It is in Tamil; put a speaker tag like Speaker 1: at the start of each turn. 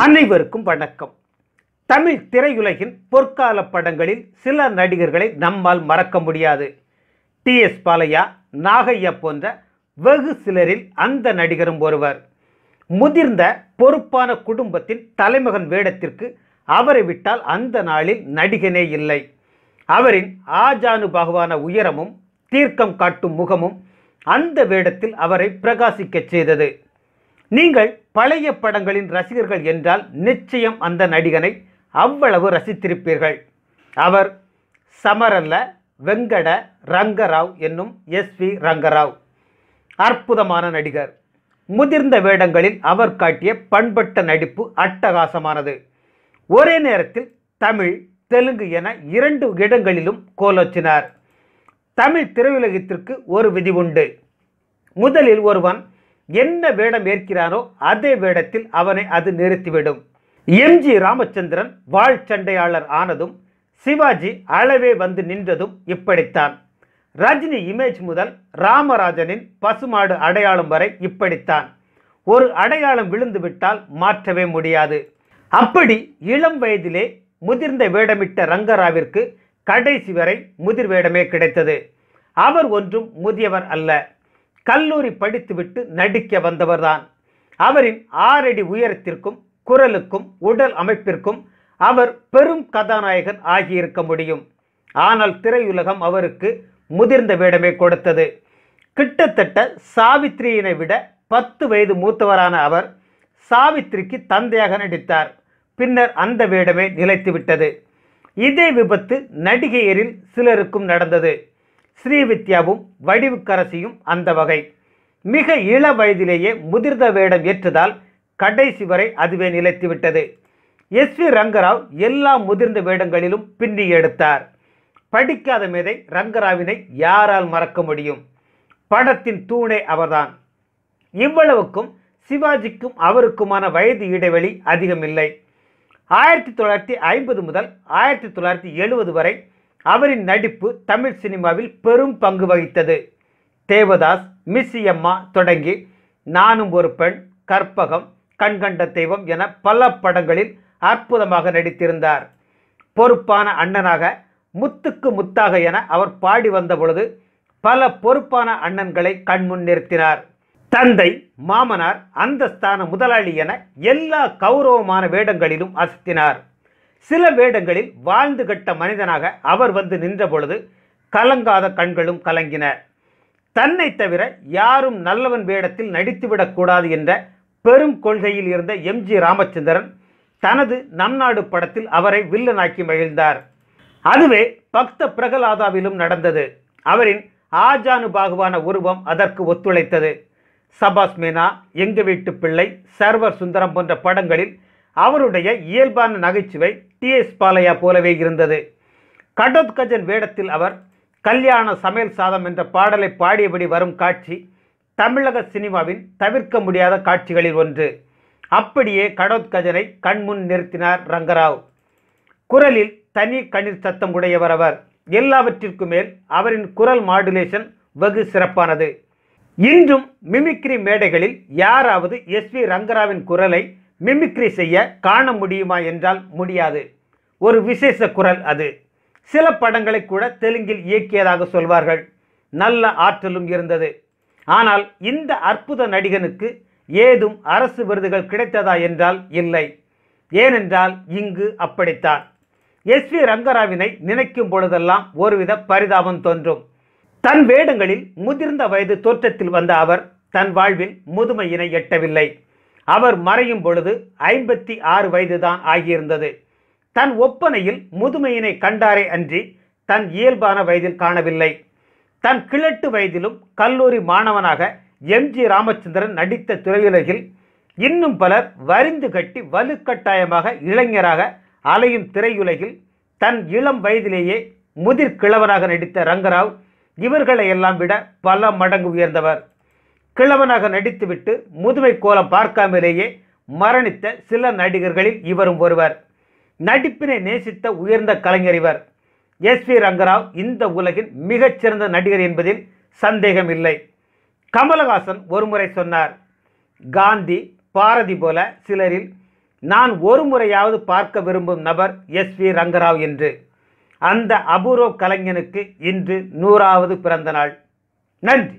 Speaker 1: அனைவருக்கும் வணக்கம். தமிழ் திரையுலகின் பொற்கால படங்களில் சில நடிகர்களை நம்மால் மறக்க முடியாது. டி. எஸ். பாலையா நாகையா போன்ற வெகு சிலரில் அந்த நடிகரும் ஒருவர். முதிர்ந்த பொறுப்பான குடும்பத்தின் தலைமகன் வேடத்திற்கு அவரை விட்டால் அந்த நாளில் நடிகனே இல்லை. அவரின் ஆஜானுபாகுவான உயரமும் தீர்க்கம் காட்டும் முகமும் அந்த வேடத்தில் அவரை பிரகாசிக்கச் செய்தது. நீங்கள் பழைய படங்களின் ரசிகர்கள் என்றால் நிச்சயம் அந்த நடிகனை அவ்வளவு ரசித்திருப்பீர்கள். அவர் சமரல்ல வெங்கட ரங்கராவ் என்னும் எஸ் வி ரங்கராவ். அற்புதமான நடிகர். முதிர்ந்த வேடங்களில் அவர் காட்டிய பண்பட்ட நடிப்பு அட்டகாசமானது. ஒரே நேரத்தில் தமிழ் தெலுங்கு என இரண்டு இடங்களிலும் கோலோச்சினார். தமிழ் திரையுலகத்திற்கு ஒரு விதி உண்டு. முதலில் ஒருவன் என்ன வேடம் ஏற்கிறானோ அதே வேடத்தில் அவனை அது நிறுத்திவிடும். எம்ஜி ராமச்சந்திரன் வாழ் சண்டையாளர் ஆனதும் சிவாஜி அளவே வந்து நின்றதும் இப்படித்தான். ரஜினி இமேஜ் முதல் ராமராஜனின் பசுமாடு அடையாளம் வரை இப்படித்தான். ஒரு அடையாளம் விழுந்து விட்டால் மாற்றவே முடியாது. அப்படி இளம் வயதிலே முதிர்ந்த வேடமிட்ட ரங்கராவிற்கு கடைசி வரை முதிர் வேடமே கிடைத்தது. அவர் ஒன்றும் முதியவர் அல்ல. கல்லூரி படித்துவிட்டு நடிக்க வந்தவர்தான். அவரின் ஆறடி உயரத்திற்கும் குரலுக்கும் உடல் அமைப்பிற்கும் அவர் பெரும் கதாநாயகன் ஆகியிருக்க முடியும். ஆனால் திரையுலகம் அவருக்கு முதிர்ந்த வேடமே கொடுத்தது. கிட்டத்தட்ட சாவித்திரியினை விட பத்து வயது மூத்தவரான அவர் சாவித்திரிக்கு தந்தையாக நடித்தார். பின்னர் அந்த வேடமே நிலைத்துவிட்டது. இதே விபத்து நடிகையரில் சிலருக்கும் நடந்தது. ஸ்ரீவித்யாவும் வடிவுக்கரசியும் அந்த வகை. மிக இள வயதிலேயே முதிர்ந்த வேடம் ஏற்றதால் கடைசி வரை அதுவே நிலைத்துவிட்டது. எஸ் வி ரங்கராவ் எல்லா முதிர்ந்த வேடங்களிலும் பின்னி எடுத்தார். படிக்காத மேதை ரங்கராவினை யாரால் மறக்க முடியும்? படத்தின் தூணே அவர்தான். இவ்வளவுக்கும் சிவாஜிக்கும் அவருக்குமான வயது இடைவெளி அதிகமில்லை. ஆயிரத்தி தொள்ளாயிரத்தி ஐம்பது முதல் ஆயிரத்தி தொள்ளாயிரத்தி எழுபது வரை அவரின் நடிப்பு தமிழ் சினிமாவில் பெரும் பங்கு வகித்தது. தேவதாஸ் மிஸ்ஸியம்மா தொடங்கி நானும் ஒரு பெண் கற்பகம் கண்கண்ட தெய்வம் என பல படங்களில் அற்புதமாக நடித்திருந்தார். பொறுப்பான அண்ணனாக முத்துக்கு முத்தாக என அவர் பாடி வந்த பொழுது பல பொறுப்பான அண்ணன்களை கண்முன் நிறுத்தினார். தந்தை மாமனார் அந்தஸ்தான முதலாளி என எல்லா கௌரவமான வேடங்களிலும் அசத்தினார். சில வேடங்களில் வாழ்ந்து கட்ட மனிதனாக அவர் வந்து நின்ற பொழுது கலங்காத கண்களும் கலங்கின. தன்னை தவிர யாரும் நல்லவன் வேடத்தில் நடித்துவிடக்கூடாது என்ற பெரும் கொள்கையில் இருந்த எம். ஜி. ராமச்சந்திரன் தனது நம் நாடு படத்தில் அவரை வில்லனாக்கி மகிழ்ந்தார். அதுவே பக்த பிரகலாதாவிலும் நடந்தது. அவரின் ஆஜானுபாகுவான உருவம் அதற்கு ஒத்துழைத்தது. சபாஸ் மேனா எங்க வீட்டு பிள்ளை சர்வர் சுந்தரம் போன்ற படங்களில் அவருடைய இயல்பான நகைச்சுவை டி எஸ் பாலையா போலவே இருந்தது. கடோத்கஜன் வேடத்தில் அவர் கல்யாண சமையல் சாதம் என்ற பாடலை பாடியபடி வரும் காட்சி தமிழக சினிமாவின் தவிர்க்க முடியாத காட்சிகளில் ஒன்று. அப்படியே கடோத்கஜனை கண்முன் நிறுத்தினார் ரங்கராவ். குரலில் தனி கண்ணீர் சத்தம் உடையவர் அவர். எல்லாவற்றிற்கும் மேல் அவரின் குரல் மாடுலேஷன் வெகு சிறப்பானது. இன்றும் மிமிக்ரி மேடைகளில் யாராவது எஸ் வி ரங்கராவின் குரலை மிமிக்ரி செய்ய காண முடியுமா என்றால் முடியாது. ஒரு விசேஷ குரல் அது. சில படங்களை கூட தெலுங்கில் இயக்கியதாக சொல்வார்கள். நல்ல ஆற்றலும் இருந்தது. ஆனால் இந்த அற்புத நடிகனுக்கு ஏதும் அரசு விருதுகள் கிடைத்ததா என்றால் இல்லை. ஏனென்றால் இங்கு அப்படித்தான். எஸ் வி ரங்கராவினை நினைக்கும் பொழுதெல்லாம் ஒருவித பரிதாபம் தோன்றும். தன் வேடங்களில் முதிர்ந்த வயது தோற்றத்தில் வந்த அவர் தன் வாழ்வில் முதுமையினை எட்டவில்லை. அவர் மறையும் பொழுது ஐம்பத்தி ஆறு வயதுதான் ஆகியிருந்தது. தன் ஒப்பனையில் முதுமையினை கண்டாரே அன்றி தன் இயல்பான வயதில் காணவில்லை. தன் கிழட்டு வயதிலும் கல்லூரி மாணவனாக எம்ஜி ராமச்சந்திரன் நடித்த திரையுலகில் இன்னும் பலர் வரிந்து கட்டி வலுக்கட்டாயமாக இளைஞராக அலையும் திரையுலகில் தன் இளம் வயதிலேயே முதிர் கிழவனாக நடித்த ரங்கராவ் இவர்களை எல்லாம் விட பல மடங்கு உயர்ந்தவர். கிழவனாக நடித்துவிட்டு முதுமை கோலம் பார்க்காமலேயே மரணித்த சில நடிகர்களில் இவரும் ஒருவர். நடிப்பினை நேசித்த உயர்ந்த கலைஞர் இவர். எஸ் வி ரங்கராவ் இந்த உலகின் மிகச்சிறந்த நடிகர் என்பதில் சந்தேகம் இல்லை கமலஹாசன் ஒருமுறை சொன்னார் காந்தி பாரதி போல சிலரில் நான் ஒரு முறையாவது பார்க்க விரும்பும் நபர் எஸ் வி ரங்கராவ் என்று. அந்த அபூர்வ கலைஞனுக்கு இன்று நூறாவது பிறந்த நாள் நன்றி.